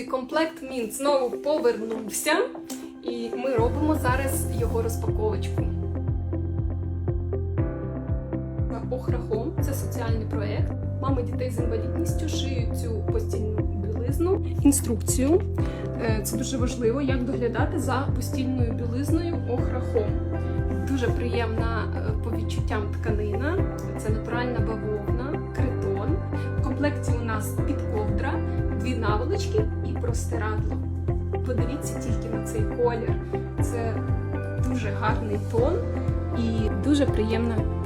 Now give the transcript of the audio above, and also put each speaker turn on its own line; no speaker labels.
Друзі, комплект Мін знову повернувся, і ми робимо зараз його розпаковочку. Охрахом це соціальний проєкт. Мами дітей з інвалідністю шиють цю постільну білизну. Інструкцію. Е, Це дуже важливо, як доглядати за постільною білизною охрахом. Дуже приємна е, по відчуттям тканина. Це натуральна бавовна, критон. В комплекті у нас підковдра, дві наволочки і простирадло. Подивіться тільки на цей колір. Це дуже гарний тон і дуже приємна.